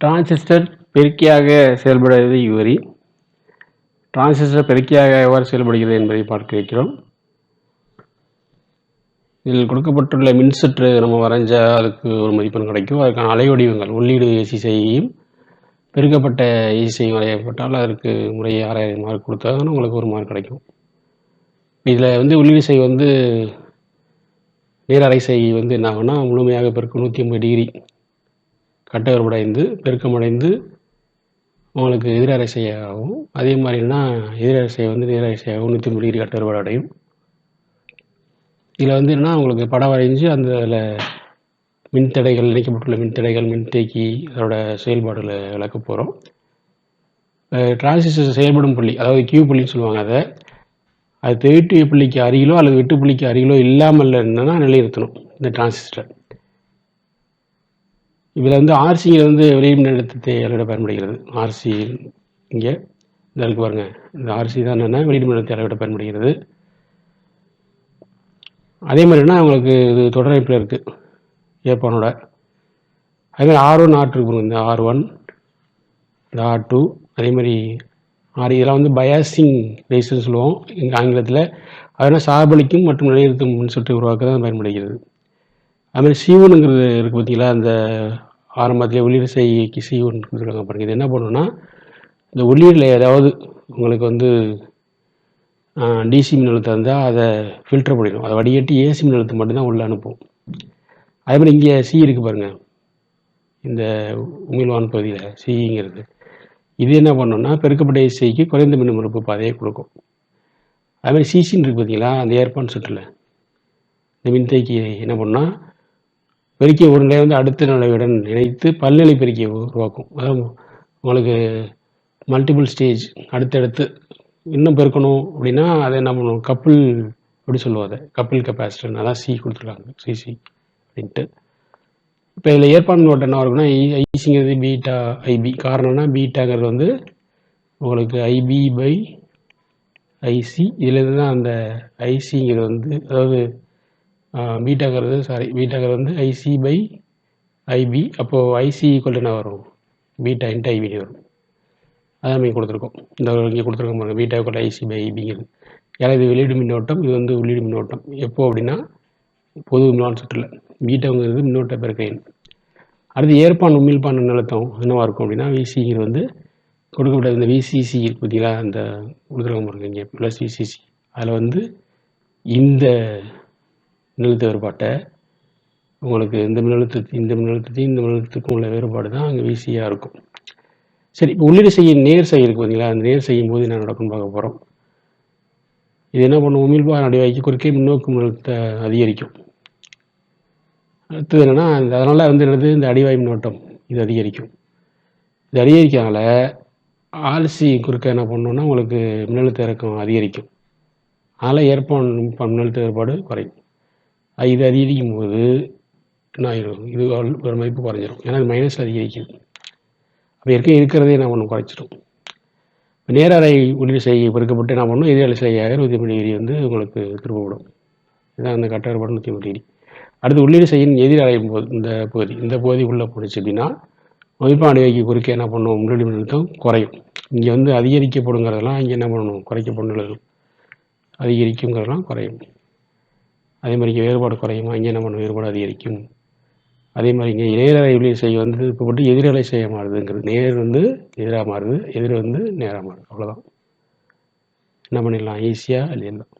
Transistor பெருக்கியாக செயல்படுவது Uri transistor பெருக்கியாக எவ்வாறு செயல்படுகிறது என்பதை பார்க்க இருக்கிறோம். இதில் கொடுக்கப்பட்டுள்ள மின்சுற்று நம்ம வரைஞ்சால் அதுக்கு ஒரு மதிப்பெண் கிடைக்கும். அதுக்கான அலைவடிவங்கள் உள்ளீடு ஏசி பெருக்கப்பட்ட ஏசி வரையப்பட்டால் அதற்கு முறையே ஆறாயிரம் மார்க் கொடுத்தாங்கன்னா உங்களுக்கு ஒரு மார்க் கிடைக்கும். இதில் வந்து உள்ளீடு செய் வந்து நேரலை செய் வந்து என்ன ஆகும்னா முழுமையாக பெருக்கும் நூற்றி ஐம்பது டிகிரி கட்ட பெருக்கமடைந்து உங்களுக்கு எதிரறை அதே மாதிரினா எதிரறை வந்து நேரறை நூற்றி ஐம்பது டிகிரி கட்ட அடையும். இதில் வந்து என்ன உங்களுக்கு படம் வரைஞ்சி அந்த அதில் மின்தடைகள் இணைக்கப்பட்டுள்ள மின்தடைகள் மின்தேக்கி அதோட செயல்பாடுகளை விளக்க போகிறோம் டிரான்சிஸ்டர் செயல்படும் புள்ளி அதாவது கியூ புள்ளின்னு சொல்லுவாங்க அதை. அது தேட்டு புள்ளிக்கு அருகிலோ அல்லது வெட்டு புள்ளிக்கு அருகிலோ இல்லாமல் என்னன்னா நிலைநிறுத்தணும் இந்த டிரான்சிஸ்டர் இதில் வந்து ஆர்சியில் வந்து வெளியே மின்னழுத்தத்தை அளவிட பயன்படுகிறது. ஆர்சி இங்கே இதில் இருக்கு பாருங்க. இந்த ஆர்சி தான் என்னென்னா வெளியீடு மின்னழுத்தத்தை அளவிட பயன்படுகிறது. அதே மாதிரினா உங்களுக்கு இது தொடரமைப்பில் இருக்குது ஏப்பானோட அதேமாதிரி ஆர் ஒன் ஆர் டூ இருக்கு இந்த ஆர் ஒன் இந்த ஆர் டூ அதே மாதிரி ஆர் இதெல்லாம் வந்து பயாசிங் ரெசிஸ்டன்ஸ் சொல்லுவோம். எங்கள் ஆங்கிலத்தில். அதனால் சார்பளிக்கும் மற்றும் நிலைநிறுத்தும் மின்சுற்றை உருவாக்க தான் பயன்படுகிறது. அதுமாதிரி சீவனுங்கிறது இருக்குது பார்த்தீங்களா? அந்த ஆரம்பத்தில் உள்ளீடு செய்கைக்கு சீவன் கொடுத்துருக்காங்க பாருங்கள் இது என்ன பண்ணுன்னா இந்த உள்ளீடில் ஏதாவது உங்களுக்கு வந்து டிசி மின்னழுத்தம் இருந்தால் அதை ஃபில்டர் பண்ணிடும். அதை வடிகட்டி ஏசி மின்னழுத்தம் மட்டும்தான் உள்ளே அனுப்பும். அதே மாதிரி இங்கே சி இருக்குது பாருங்கள் இந்த உமிழ்வான் பகுதியில் சிங்கிறது இது என்ன பண்ணோம்னா பெருக்கப்பட்ட ஏசிக்கு குறைந்த மின்மறுப்பு பாதையை கொடுக்கும். அதுமாதிரி சிசின்னு இருக்குது பார்த்தீங்களா? அந்த ஏற்பான் சுற்றில் இந்த மின்தேக்கி என்ன பண்ணால் பெருக்கிய உடனே வந்து அடுத்த நிலையுடன் இணைத்து பல்நிலை பெருக்கியை உருவாக்கும். அதாவது உங்களுக்கு மல்டிபிள் ஸ்டேஜ் அடுத்தடுத்து இன்னும் பெருக்கணும் அப்படின்னா அதை என்ன பண்ணுவோம்? கப்பிள் அப்படி சொல்லுவோம் அதை? கப்பிள் கெப்பாசிட்டர் அதான் சி கொடுத்துருக்காங்க. சிசி அப்படின்ட்டு. இப்போ இதில் ஏற்பாடு நோட் என்ன இருக்குன்னா ஐசிங்கிறது e, பீட்டா ஐபி காரணம்னா பீட்டாங்கிறது வந்து உங்களுக்கு ஐபி பை ஐசி இதுலேருந்து தான் அந்த ஐசிங்கிறது வந்து அதாவது பீட்டாங்கிறது சாரி பீட்டாங்கிறது வந்து ஐசி பை ஐபி அப்போது ஐசி ஈக்குவல் என்ன வரும்? பீட்டா இன்ட்டு ஐபிடி வரும். அதான் நம்ம கொடுத்துருக்கோம். இந்த இங்கே கொடுத்துருக்கோம் பாருங்கள் பீட்டா ஈக்குவல் ஐசி பை ஐபிங்கிறது ஏன்னா இது வெளியீடு மின்னோட்டம் இது வந்து உள்ளீடு மின்னோட்டம். எப்போது அப்படின்னா பொது மின்னோட்ட சுற்றில். பீட்டாங்கிறது மின்னோட்ட பெருக்கையின் அடுத்து ஏற்பான் உமிழ்பான் நிலத்தம் என்னவாக இருக்கும் அப்படின்னா விசிங்கிறது வந்து கொடுக்கப்பட்ட இந்த விசிசி பார்த்தீங்களா? அந்த கொடுத்துருக்க பாருங்கள் இங்கே ப்ளஸ் விசிசி அதில் வந்து இந்த மின்னழுத்த வேறுபாட்டை உங்களுக்கு இந்த மின்னழுத்தத்தை இந்த மின்னழுத்தத்தையும் இந்த மின்னழுத்தத்துக்கும் உள்ள வேறுபாடு தான் அங்கே விசியாக இருக்கும். சரி இப்போ உள்ளீடு செய்ய நேர் செய்ய பார்த்தீங்களா அந்த நேர் செய்யும் போது என்ன நடக்கும்னு பார்க்க போகிறோம் இது என்ன பண்ணும்? உமிழ்பா நடுவாக்கி குறுக்கே முன்னோக்கு மின்னழுத்த அதிகரிக்கும். அடுத்தது என்னென்னா அதனால் வந்து என்னது? இந்த அடிவாய் மின்னோட்டம் இது அதிகரிக்கும். இது அதிகரிக்கிறனால ஆர்சி குறுக்க என்ன பண்ணோன்னா உங்களுக்கு மின்னழுத்த இறக்கம் அதிகரிக்கும். அதனால் ஏற்பான் மின்னழுத்த வேறுபாடு குறையும். இது அதிகரிக்கும் போது என்ன ஆயிடும் இது ஒரு மதிப்பு குறைஞ்சிரும். ஏன்னா அது மைனஸ் அதிகரிக்குது. அப்போ இருக்க இருக்கிறதே என்ன பண்ணும் குறைச்சிடும் நேரறை உள்ளீடு செய்ய பெருக்கப்பட்டு என்ன பண்ணும். எதிராளி செய்யாக நூற்றி ஐம்பது டிகிரி வந்து உங்களுக்கு திரும்பவிடும் இதான் அந்த கட்ட நூற்றி ஐம்பது டிகிரி. அடுத்து உள்ளீடு செய்யும் எதிரடையும் போது இந்த பகுதி இந்த பகுதி உள்ளே போணுச்சு அப்படின்னா மதிப்பான வைக்க குறுக்க என்ன பண்ணும்? முன்னாடி மின்னழுத்தம் குறையும். இங்கே வந்து அதிகரிக்கப்படுங்கிறதெல்லாம் இங்கே என்ன பண்ணணும்? குறைக்கப்படும் அதிகரிக்குங்கிறதெல்லாம் குறையும். அதே மாதிரி இங்கே வேறுபாடு குறையுமா? இங்கே என்ன வேறுபாடு அதிகரிக்கும். அதே மாதிரி இங்கே நேரலை செய்ய வந்து இப்போ மட்டும் எதிரலை செய்ய மாறுதுங்கிறது. நேர் வந்து எதிராக மாறுது எதிர் வந்து நேராக மாறுது. அவ்வளோதான் என்ன பண்ணிடலாம்? ஈஸியாக எழுதிடலாம்